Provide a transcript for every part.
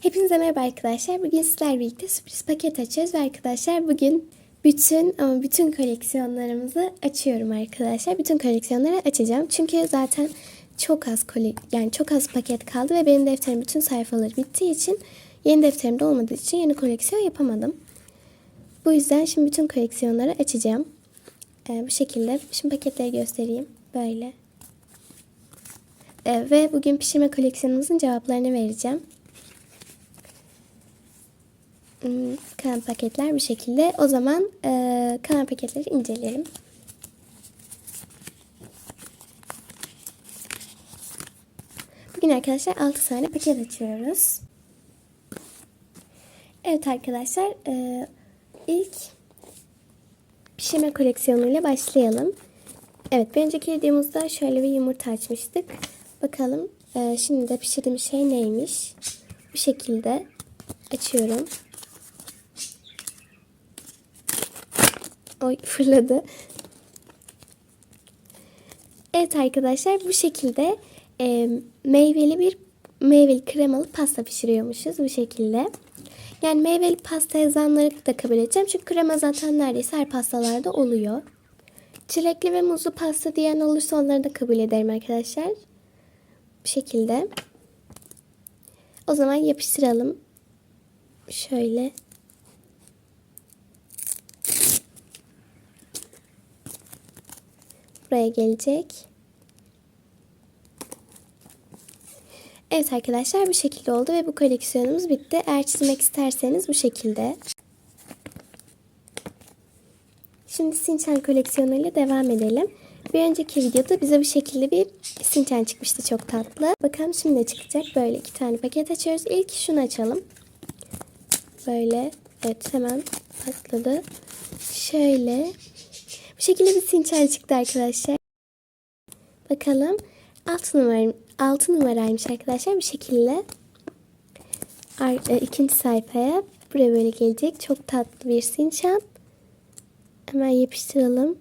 Hepinize merhaba arkadaşlar. Bugün sizlerle birlikte sürpriz paket açıyoruz ve arkadaşlar bugün bütün ama bütün koleksiyonlarımızı açıyorum arkadaşlar. Bütün koleksiyonları açacağım. Çünkü zaten çok az kole yani çok az paket kaldı ve benim defterim bütün sayfaları bittiği için yeni defterimde olmadığı için yeni koleksiyon yapamadım. Bu yüzden şimdi bütün koleksiyonları açacağım. Ee, bu şekilde. Şimdi paketleri göstereyim. Böyle. Ee, ve bugün pişirme koleksiyonumuzun cevaplarını vereceğim. Hmm, Kalan paketler bu şekilde. O zaman e, kalan paketleri inceleyelim. Bugün arkadaşlar 6 tane paket açıyoruz. Evet arkadaşlar e, ilk pişirme koleksiyonuyla başlayalım. Evet bir önceki videomuzda şöyle bir yumurta açmıştık. Bakalım e, şimdi de pişirdiğim şey neymiş. Bu şekilde açıyorum. Oy fırladı. Evet arkadaşlar bu şekilde e, meyveli bir meyveli kremalı pasta pişiriyormuşuz bu şekilde. Yani meyveli pasta yazanları da kabul edeceğim. Çünkü krema zaten neredeyse her pastalarda oluyor. Çilekli ve muzlu pasta diyen olursa onları da kabul ederim arkadaşlar. Bu şekilde. O zaman yapıştıralım. Şöyle. Buraya gelecek. Evet arkadaşlar bu şekilde oldu ve bu koleksiyonumuz bitti. Eğer çizmek isterseniz bu şekilde. Şimdi Sinchan koleksiyonuyla devam edelim. Bir önceki videoda bize bu şekilde bir Sinchan çıkmıştı çok tatlı. Bakalım şimdi ne çıkacak. Böyle iki tane paket açıyoruz. İlk şunu açalım. Böyle. Evet hemen patladı. Şöyle. Şekilde bir Sinchan çıktı arkadaşlar. Bakalım. 6 numara 6 numaraymış arkadaşlar. Bu şekilde. Ar- e, ikinci sayfaya buraya böyle gelecek. Çok tatlı bir Sinchan. Hemen yapıştıralım.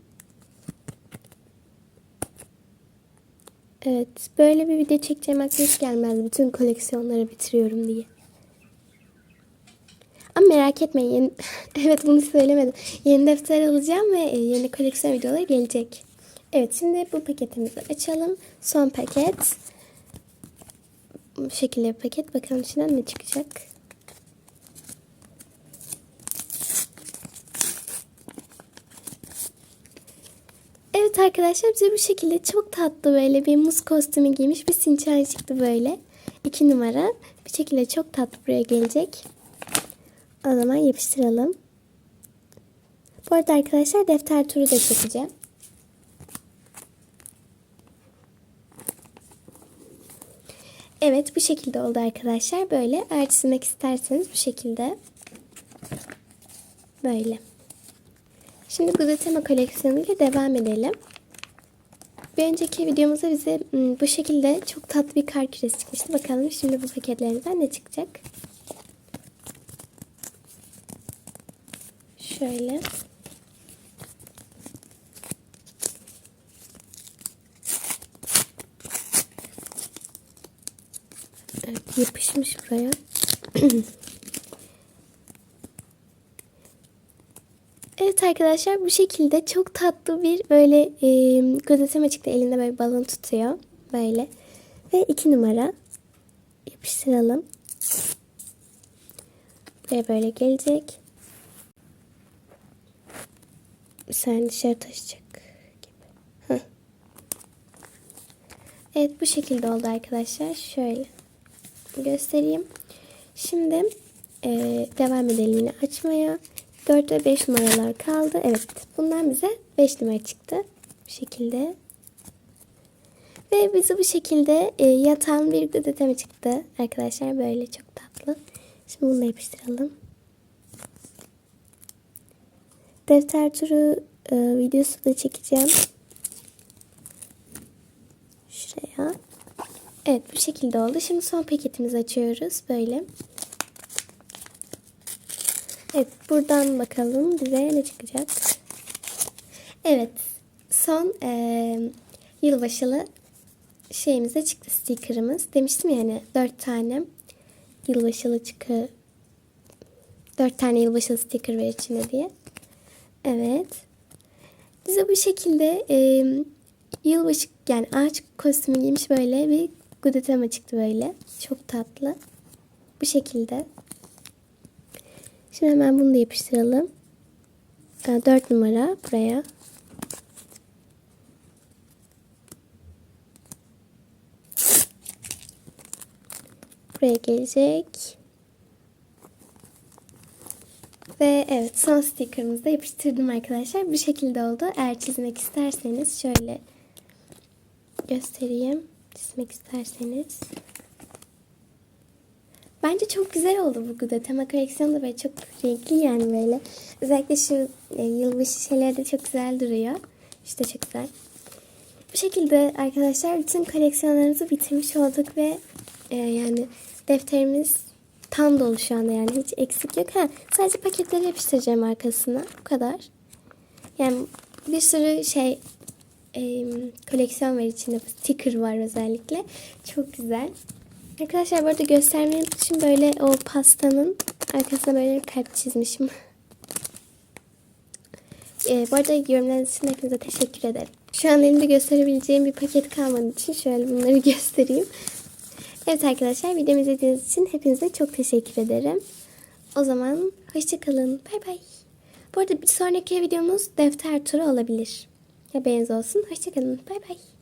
Evet. Böyle bir video çekeceğim aklıma hiç gelmezdi. Bütün koleksiyonları bitiriyorum diye. Merak etmeyin. Yeni... evet bunu söylemedim. Yeni defter alacağım ve e, yeni koleksiyon videoları gelecek. Evet şimdi bu paketimizi açalım. Son paket. Bu şekilde bir paket. Bakalım içinden ne çıkacak. Evet arkadaşlar bize bu şekilde çok tatlı böyle bir muz kostümü giymiş bir sinçan çıktı böyle. İki numara. Bir şekilde çok tatlı buraya gelecek. O zaman yapıştıralım. Bu arada arkadaşlar defter turu da çekeceğim. Evet bu şekilde oldu arkadaşlar. Böyle eğer çizmek isterseniz bu şekilde. Böyle. Şimdi Guzetema koleksiyonu ile devam edelim. Bir önceki videomuzda bize bu şekilde çok tatlı bir kar küresi çıkmıştı. Bakalım şimdi bu paketlerimizden ne çıkacak. Şöyle. Evet yapışmış buraya. Evet arkadaşlar bu şekilde çok tatlı bir böyle e, gözetleme çıktı. Elinde böyle balon tutuyor. Böyle. Ve iki numara. Yapıştıralım. Buraya böyle gelecek. Saniye dışarı taşıyacak gibi. Heh. Evet bu şekilde oldu arkadaşlar. Şöyle göstereyim. Şimdi e, devam edelim yine açmaya. 4 ve 5 numaralar kaldı. Evet bundan bize 5 numara çıktı. Bu şekilde. Ve bize bu şekilde e, yatan bir gözeteme çıktı. Arkadaşlar böyle çok tatlı. Şimdi bunu da yapıştıralım. Defter turu e, videosu da çekeceğim. Şuraya. Evet bu şekilde oldu. Şimdi son paketimizi açıyoruz. Böyle. Evet buradan bakalım bize ne çıkacak. Evet son e, yılbaşılı şeyimize çıktı stickerımız. Demiştim ya hani 4 tane yılbaşılı çıkı 4 tane yılbaşılı sticker ver içine diye. Evet. Bize bu şekilde e, yılbaşı yani ağaç kostümü giymiş böyle bir gudetama çıktı böyle. Çok tatlı. Bu şekilde. Şimdi hemen bunu da yapıştıralım. 4 numara buraya. Buraya gelecek. Ve evet son stickerımızı da yapıştırdım arkadaşlar. Bu şekilde oldu. Eğer çizmek isterseniz şöyle göstereyim. Çizmek isterseniz. Bence çok güzel oldu bu Guda tema koleksiyonu da böyle çok renkli yani böyle. Özellikle şu e, yılbaşı şeyleri de çok güzel duruyor. İşte çok güzel. Bu şekilde arkadaşlar bütün koleksiyonlarımızı bitirmiş olduk ve e, yani defterimiz tam dolu şu anda yani hiç eksik yok. Ha, sadece paketleri yapıştıracağım arkasına. Bu kadar. Yani bir sürü şey e, koleksiyon var içinde. Sticker var özellikle. Çok güzel. Arkadaşlar bu arada göstermeyi için böyle o pastanın arkasına böyle kalp çizmişim. e, bu arada yorumlarınız için hepinize teşekkür ederim. Şu an elimde gösterebileceğim bir paket kalmadığı için şöyle bunları göstereyim. Evet arkadaşlar videomu izlediğiniz için hepinize çok teşekkür ederim. O zaman hoşçakalın. Bay bay. Bu arada bir sonraki videomuz defter turu olabilir. Haberiniz olsun. Hoşçakalın. Bay bay.